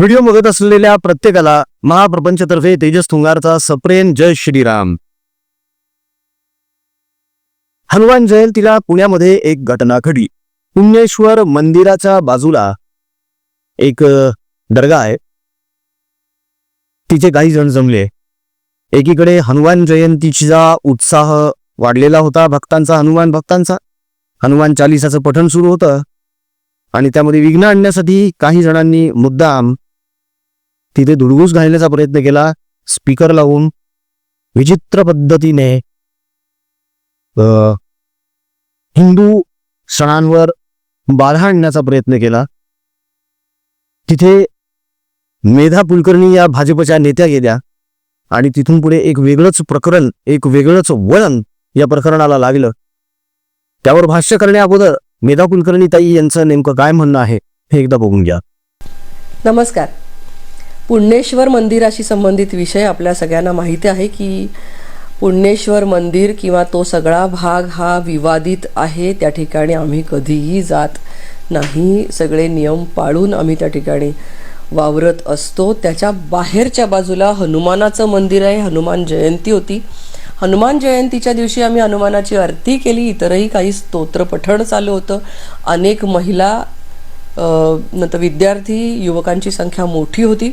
Video बघत असलेल्या प्रत्येकाला महाप्रपंचतर्फे तेजस तुंगारचा सप्रेम जय श्रीराम. हनुमान जयंतीला पुण्यामध्ये एक घटना घडली. पुण्येश्वर मंदिराच्या बाजूला एक दर्गा आहे. तिचे काही जण जमले. एकीकडे हनुमान जयंतीचा उत्साह वाढलेला होता भक्तांचा हनुमान भक्तांचा. हनुमान चालिसाचं पठण सुरू होतं. आणि त्यामध्ये विघ्न आणण्यासाठी काही जणांनी मुद्दाम तिथे धुडगूस घालण्याचा प्रयत्न केला. स्पीकर लावून विचित्र पद्धतीने हिंदू सणांवर बाधा आणण्याचा प्रयत्न केला. तिथे मेधा कुलकर्णी या भाजपच्या नेत्या गेल्या आणि तिथून पुढे एक वेगळंच प्रकरण एक वेगळंच वळण या प्रकरणाला लागलं. त्यावर भाष्य करण्या अगोदर मेधा कुलकर्णी ताई यांचं नेमकं काय म्हणणं आहे हे एकदा बघून घ्या. नमस्कार. पुण्येश्वर मंदिराशी संबंधित विषय आपल्या सगळ्यांना माहिती आहे की पुण्येश्वर मंदिर किंवा तो सगळा भाग हा विवादित आहे. त्या ठिकाणी आम्ही कधीही जात नाही. सगळे नियम पाळून आम्ही त्या ठिकाणी वावरत असतो. त्याच्या बाहेरच्या बाजूला हनुमानाचं मंदिर आहे. हनुमान जयंती होती. हनुमान जयंतीच्या दिवशी आम्ही हनुमानाची आरती केली. इतरही काही स्तोत्रपठण चालू होतं. अनेक महिला नंतर विद्यार्थी युवकांची संख्या मोठी होती.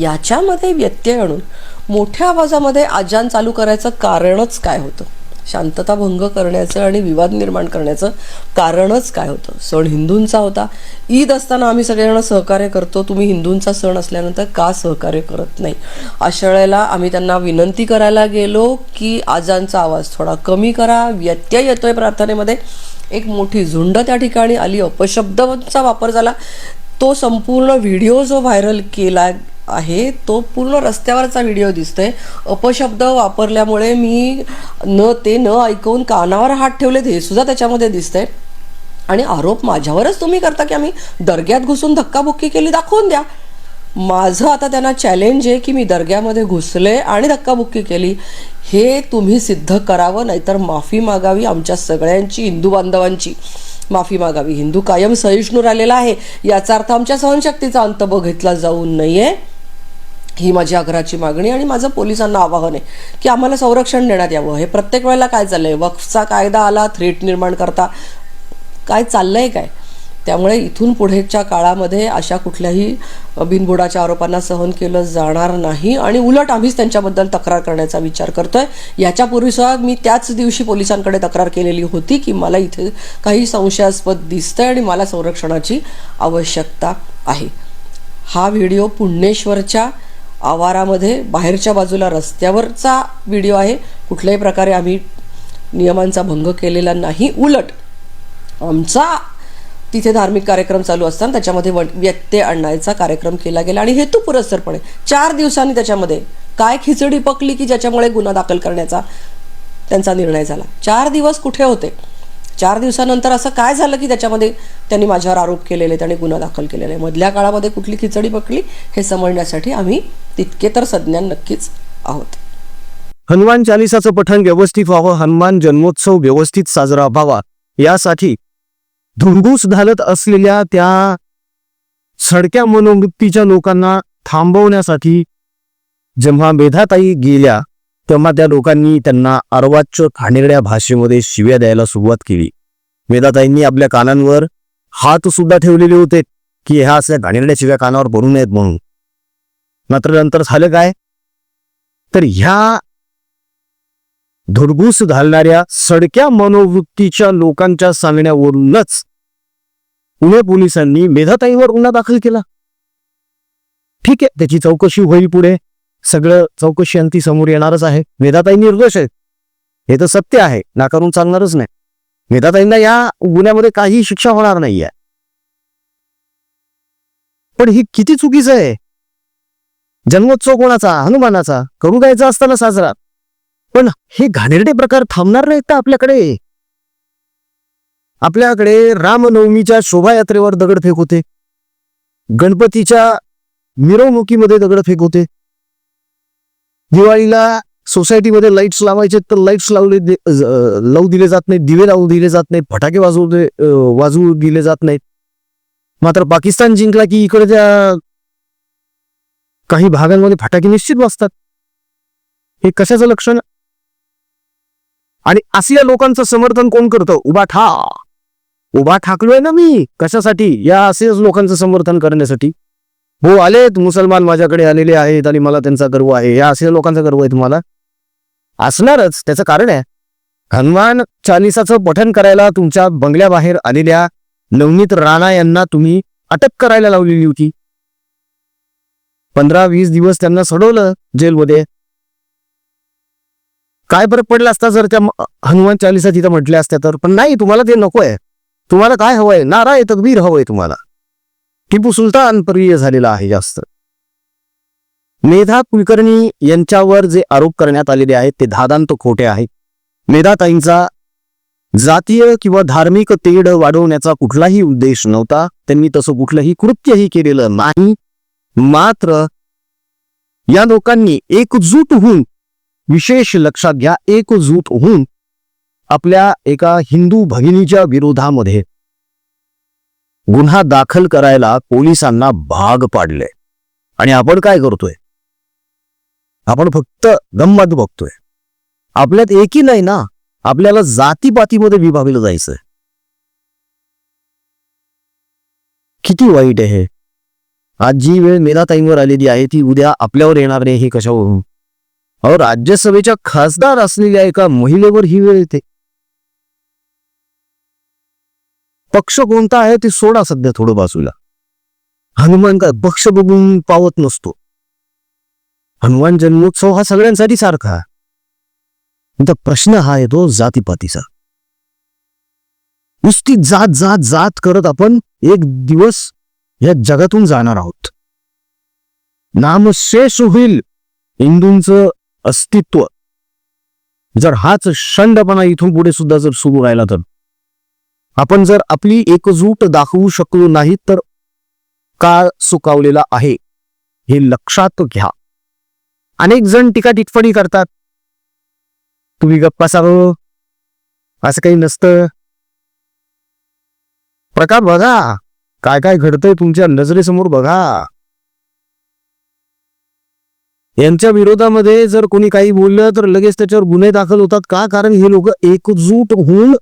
याच्यामध्ये व्यत्यय आणून मोठ्या आवाजामध्ये आजान चालू करायचं कारणच काय होतं? शांतता भंग करण्याचं आणि विवाद निर्माण करण्याचं कारणच काय होतं? सण हिंदूंचा होता. ईद असताना आम्ही सगळेजण सहकार्य करतो. तुम्ही हिंदूंचा सण असल्यानंतर का सहकार्य करत नाही? अशा वेळेला आम्ही त्यांना विनंती करायला गेलो की आजांचा आवाज थोडा कमी करा. व्यत्यय येतोय प्रार्थनेमध्ये. एक मोठी झुंड त्या ठिकाणी आली. अपशब्दांचा वापर झाला. तो संपूर्ण व्हिडिओ जो व्हायरल केला आहे तो पूर्ण रस्त्यावरचा व्हिडिओ दिसतोय. अपशब्द वापरल्यामुळे मी न ते न ऐकून कानावर हात ठेवलेत हे सुद्धा त्याच्यामध्ये दिसतंय. आणि आरोप माझ्यावरच तुम्ही करता की आम्ही दर्ग्यात घुसून धक्काबुक्की केली दाखवून द्या. माझं आता त्यांना चॅलेंज आहे की मी दर्ग्यामध्ये घुसले आणि धक्काबुक्की केली. हे तुम्ही सिद्ध करावं नाहीतर माफी मागावी आमच्या सगळ्यांची हिंदू बांधवांची माफी मागावी. हिंदू कायम सहिष्णू राहिलेला आहे. याचा अर्थ आमच्या सहनशक्तीचा अंत बघितला जाऊ नये. ही माझी आग्रहाची मागणी आणि माझं पोलिसांना आवाहन आहे की आम्हाला संरक्षण देण्यात यावं. हे प्रत्येक वेळेला काय चाललं आहे वक्फचा कायदा आला थ्रेट निर्माण करता काय चाललं आहे काय? त्यामुळे इथून पुढेच्या काळामध्ये अशा कुठल्याही बिनबुडाच्या आरोपांना सहन केलं जाणार नाही आणि उलट आम्हीच त्यांच्याबद्दल तक्रार करण्याचा विचार करतोय. याच्यापूर्वी सुद्धा मी त्याच दिवशी पोलिसांकडे तक्रार केलेली होती की मला इथे काही संशयास्पद दिसतंय आणि मला संरक्षणाची आवश्यकता आहे. हा व्हिडिओ पुण्येश्वरच्या आवारामध्ये बाहेरच्या बाजूला रस्त्यावरचा व्हिडिओ आहे. कुठल्याही प्रकारे आम्ही नियमांचा भंग केलेला नाही. उलट आमचा तिथे धार्मिक कार्यक्रम चालू असताना त्याच्यामध्ये व- व्यत्यय आणण्याचा कार्यक्रम केला गेला. आणि हेतू पुरस्सरपणे चार दिवसांनी त्याच्यामध्ये काय खिचडी पकली की ज्याच्यामुळे गुन्हा दाखल करण्याचा त्यांचा निर्णय झाला. चार दिवस कुठे होते? चार दिवसानंतर असं काय झालं की त्याच्यामध्ये त्यांनी माझ्यावर आरोप केलेले आहेत आणि गुन्हा दाखल केलेला? आहे मधल्या काळामध्ये कुठली खिचडी पकली हे समजण्यासाठी आम्ही तितके तर सज्ञान नक्कीच आहोत. हनुमान चालिसाचं पठण व्यवस्थित व्हावं हनुमान जन्मोत्सव व्यवस्थित साजरा व्हावा यासाठी धुंगूस घालत असलेल्या त्या सडक्या मनोवृत्तीच्या लोकांना थांबवण्यासाठी जेव्हा मेधाताई गेल्या तेव्हा त्या लोकांनी त्यांना अर्वाच्च खाणेरड्या भाषेमध्ये शिव्या द्यायला सुरुवात केली. मेधाताईंनी आपल्या कानांवर हात सुद्धा ठेवलेले होते की ह्या असल्या घाणेरड्या शिव्या कानावर पडू नयेत म्हणून. मात्र नंतर झालं काय? तर ह्या धुडगूस घालणाऱ्या सडक्या मनोवृत्तीच्या लोकांच्या सांगण्यावरूनच पुणे पोलिसांनी मेधाताईवर गुन्हा दाखल केला. ठीक आहे त्याची चौकशी होईल पुढे. सगळं चौकशी अंती समोर येणारच आहे. मेधाताई निर्दोष आहेत. हे तर सत्य आहे. नाकारून चालणारच नाही. मेधाताईंना या गुन्ह्यामध्ये काही शिक्षा होणार नाहीये. पण ही किती चुकीचं आहे? जन्मोत्सव कोणाचा हनुमानाचा करू द्यायचा असताना साजरा. पण हे घाणेरडे प्रकार थांबणार नाहीत का आपल्याकडे? आपल्याकडे रामनवमीच्या शोभायात्रेवर दगडफेक होते. गणपतीच्या मिरवणुकीमध्ये दगडफेक होते. दिवाळीला सोसायटीमध्ये लाईट्स लावायचे तर लाईट्स लावले लावू दिले जात नाहीत दिवे लावू दिले जात नाहीत फटाके वाजवू दे- वाजवू दिले जात नाहीत. मात्र पाकिस्तान जिंकला की इकडे त्या काही भागांमध्ये फटाके निश्चित बसतात. हे कशाचं लक्षण? आणि असल्या लोकांचं समर्थन कोण करतं? उभा ठा. उभा ठाकलोय ना मी. कशासाठी? या असेच लोकांचं समर्थन करण्यासाठी. हो आलेत. मुसलमान माझ्याकडे आलेले आहेत आणि मला त्यांचा गर्व आहे. या असे लोकांचा गर्व आहे तुम्हाला? असणारच. त्याचं कारण आहे. हनुमान चालिसाचं पठण करायला तुमच्या बंगल्याबाहेर आलेल्या नवनीत राणा यांना तुम्ही अटक करायला लावलेली होती. पंधरा वीस दिवस त्यांना सोडवलं जेलमध्ये. काय फरक पडला असता जर त्या हनुमान चालिसा तिथं म्हटल्या असत्या तर? पण नाही तुम्हाला ते नकोय. तुम्हाला काय हवंय? नाराय तकबीर हवंय तुम्हाला. टिपू सुलतान प्रिय झालेला आहे जास्त. मेधा कुलकर्णी यांच्यावर जे आरोप करण्यात आलेले आहेत ते धादांत खोटे आहेत. मेधाताईंचा जातीय किंवा धार्मिक तेढ वाढवण्याचा कुठलाही उद्देश नव्हता. त्यांनी तसं कुठलंही कृत्यही केलेलं नाही. मात्र या लोकांनी एकजूट होऊन विशेष लक्षात घ्या एकजूट होऊन आपल्या एका हिंदू भगिनीच्या विरोधामध्ये गुन्हा दाखल करायला पोलिसांना भाग पाडले. आणि आपण काय करतोय? आपण फक्त गंमत बघतोय. आपल्यात एकही नाही ना आपल्याला जातीपातीमध्ये विभागलं जायचंय. किती वाईट आहे हे. आज जी वेळ मेधाताईंवर आलेली आहे ती उद्या आपल्यावर येणार नाही हे कशावरून? अहो राज्यसभेच्या खासदार असलेल्या एका महिलेवर ही वेळ येते. पक्ष कोणता आहे ते सोडा सध्या थोडं बाजूला. हनुमान काय पक्ष बघून पावत नसतो. हनुमान जन्मोत्सव हा सगळ्यांसाठी सारखा. प्रश्न हा येतो जातीपातीचा. नुसती जात जात जात करत आपण एक दिवस या जगातून जाणार आहोत. नामशेष होईल हिंदूंचं अस्तित्व. जर हाच शंडपणा इथून पुढे सुद्धा जर सुरू राहिला तर. आपण जर आपली एकजूट दाखवू शकलो नाही तर काळ सुकावलेला आहे? हे लक्षात घ्या. अनेक जण टीका टिटफणी करतात. तुम्ही गप्पा सारो असं काही नसतं. प्रकार बघा. काय काय घडतंय तुमच्या नजरेसमोर बघा. यांच्या विरोधामध्ये जर कोणी काही बोललं तर लगेच त्याच्यावर गुन्हे दाखल होतात. का? कारण हे लोक एकजूट होऊन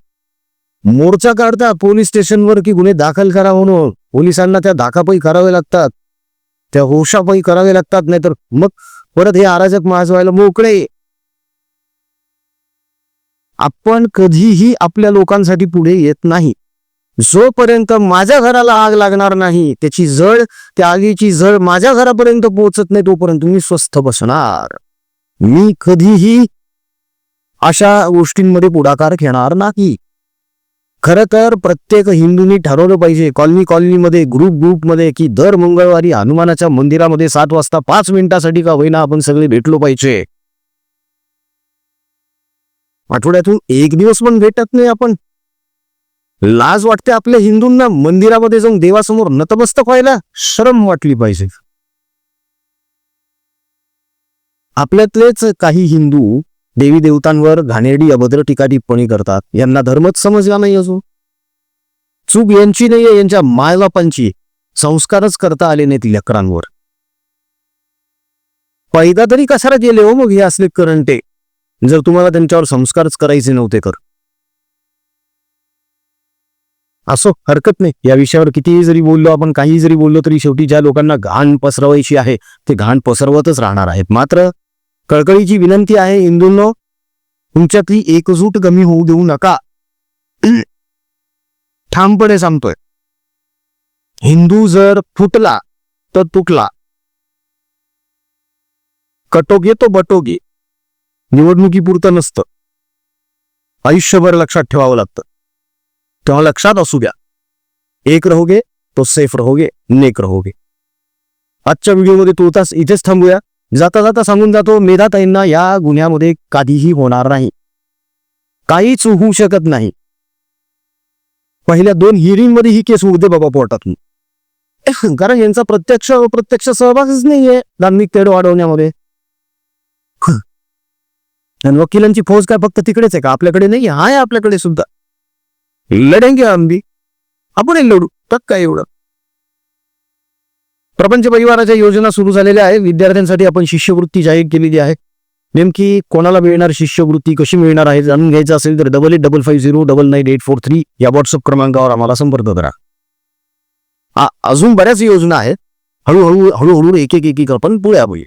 मोर्चा काढतात पोलीस स्टेशनवर की गुन्हे दाखल करा म्हणून. पोलिसांना त्या धाकापायी करावे लागतात. त्या होशापायी करावे लागतात नाहीतर मग परत हे अराजक माजवायला मोकळे. आपण कधीही आपल्या लोकांसाठी पुढे येत नाही. जोपर्यंत माझ्या घराला आग लागणार नाही त्याची जळ त्या आगीची जळ माझ्या घरापर्यंत पोहोचत नाही तोपर्यंत मी स्वस्थ बसणार. मी कधीही अशा गोष्टींमध्ये पुढाकार घेणार नाही. खरं तर प्रत्येक हिंदूंनी ठरवलं पाहिजे कॉलनी कॉलनीमध्ये ग्रुप ग्रुपमध्ये की दर मंगळवारी हनुमानाच्या मंदिरामध्ये सात वाजता पाच मिनिटासाठी का होईना आपण सगळे भेटलो पाहिजे. आठवड्यातून एक दिवस पण भेटत नाही आपण. लाज वाटते आपल्या हिंदूंना? मंदिरामध्ये जाऊन देवासमोर नतमस्तक व्हायला शरम वाटली पाहिजे. आपल्यातलेच काही हिंदू देवी देवतांवर घाणेरडी अभद्र टीका टिप्पणी करतात. यांना धर्मच समजला नाही अजून. चूक यांची नाहीये यांच्या मायबापांची. संस्कारच करता आले नाहीत लेकरांवर. पैदा तरी कशाला गेले हो मग हे असले करंटे? जर तुम्हाला त्यांच्यावर संस्कारच करायचे नव्हते कर असो हरकत नाही. या विषयावर कितीही जरी बोललो आपण काही जरी बोललो तरी शेवटी ज्या लोकांना घाण पसरवायची आहे ते घाण पसरवतच राहणार आहेत. मात्र कळकळीची विनंती आहे हिंदूंनो तुमच्यातली एकजूट कमी होऊ देऊ नका. ठामपणे सांगतोय. हिंदू जर फुटला तर तुटला. कटोगे तो बटोगे. निवडणुकीपुरतं नसतं. आयुष्यभर लक्षात ठेवावं लागतं. तेव्हा लक्षात असू द्या. एक रहोगे तो सेफ रहोगे नेक रहोगे. आजच्या व्हिडिओमध्ये तुर्तास इथेच थांबूया. जाता जाता सांगून जातो मेधाताईंना या गुन्ह्यामध्ये कधीही होणार नाही. काहीच होऊ शकत नाही. पहिल्या दोन हिअरिंग ही केस उडते बाबा पोटातून. कारण यांचा प्रत्यक्ष अप्रत्यक्ष सहभागच नाहीये धार्मिक तेढ वाढवण्यामध्ये. आणि वकिलांची फौज काय फक्त तिकडेच आहे का? आपल्याकडे नाही आहे आपल्याकडे सुद्धा. लढेंगे आम्ही. आपण लढू. तर काय एवढं? प्रपंच परिवाराच्या योजना सुरू झालेल्या आहे विद्यार्थ्यांसाठी आपण शिष्यवृत्ती जाहीर केलेली आहे. नेमकी कोणाला मिळणार शिष्यवृत्ती? कशी मिळणार आहे? जाणून घ्यायचं असेल तर double eight double five zero double nine eight four three या व्हॉट्सअप क्रमांकावर आम्हाला संपर्क करा. अजून बऱ्याच योजना आहेत. हळूहळू हळूहळू एक एक एक एक आपण पुढे आहोत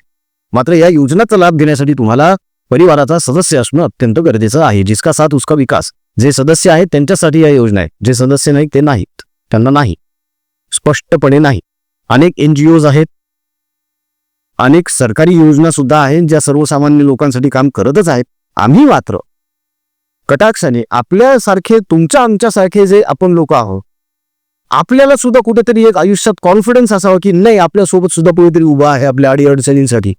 मात्र या योजनाचा लाभ घेण्यासाठी तुम्हाला परिवाराचा सदस्य असणं अत्यंत गरजेचं आहे. जिसका साथ उसका विकास. जे सदस्य आहेत त्यांच्यासाठी या योजना आहेत. जे सदस्य नाहीत ते नाहीत. त्यांना नाही. स्पष्टपणे नाही. अनेक एन जी ओज आहेत. अनेक सरकारी योजना सुद्धा आहेत ज्या सर्वसामान्य लोकांसाठी काम करतच आहेत. आम्ही मात्र कटाक्षाने आपल्यासारखे तुमच्या आमच्यासारखे जे आपण लोक आहोत आपल्याला सुद्धा कुठेतरी एक आयुष्यात कॉन्फिडन्स असावा की नाही आपल्यासोबत सुद्धा कुठेतरी उभा आहे आपल्या अडीअडचणींसाठी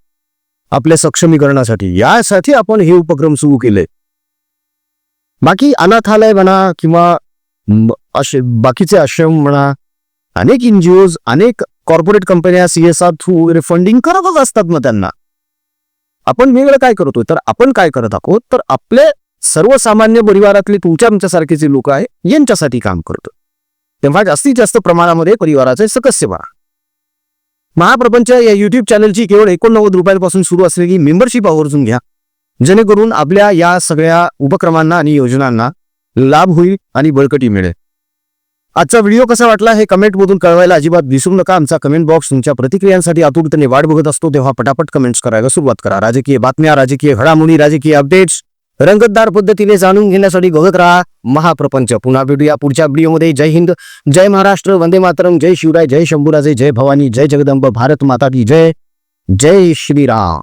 आपल्या सक्षमीकरणासाठी. यासाठी आपण हे उपक्रम सुरू केले बाकी अनाथालय म्हणा किंवा असे बाकीचे आश्रम म्हणा अनेक एनजीओज अनेक कॉर्पोरेट कंपन्या सीएसआर थ्रू रिफंडिंग करतच असतात मग त्यांना. आपण वेगळं काय करतोय? तर आपण काय करत आहोत? तर आपले सर्वसामान्य परिवारातले तुमच्या आमच्यासारखेचे लोक आहे यांच्यासाठी काम करतो तेव्हा जास्तीत जास्त प्रमाणामध्ये परिवाराचे सदस्य बना. महाप्रपंच या युट्यूब चॅनलची केवळ एकोणनव्वद रुपयांपासून सुरू असलेली मेंबरशिप आवर्जून घ्या. जेणेकरून आपल्या या सगळ्या उपक्रमांना आणि योजनांना लाभ होईल आणि बळकटी मिळेल. आजचा व्हिडिओ कसा वाटला हे कमेंटमधून कळवायला अजिबात विसरू नका. आमचा कमेंट बॉक्स तुमच्या प्रतिक्रियांसाठी आतुरतेने वाट बघत असतो. तेव्हा पटापट कमेंट्स करायला सुरुवात करा. राजकीय बातम्या राजकीय घडामोडी राजकीय अपडेट्स रंगतदार पद्धतीने जाणून घेण्यासाठी बघत राहा महाप्रपंच. पुन्हा भेटूया पुढच्या व्हिडिओमध्ये जय हिंद जय महाराष्ट्र वंदे मातरम. जय शिवराय जय शंभूराजे जय भवानी जय जगदंब भारत माता की जय. जय श्रीराम.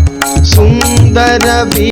సుందర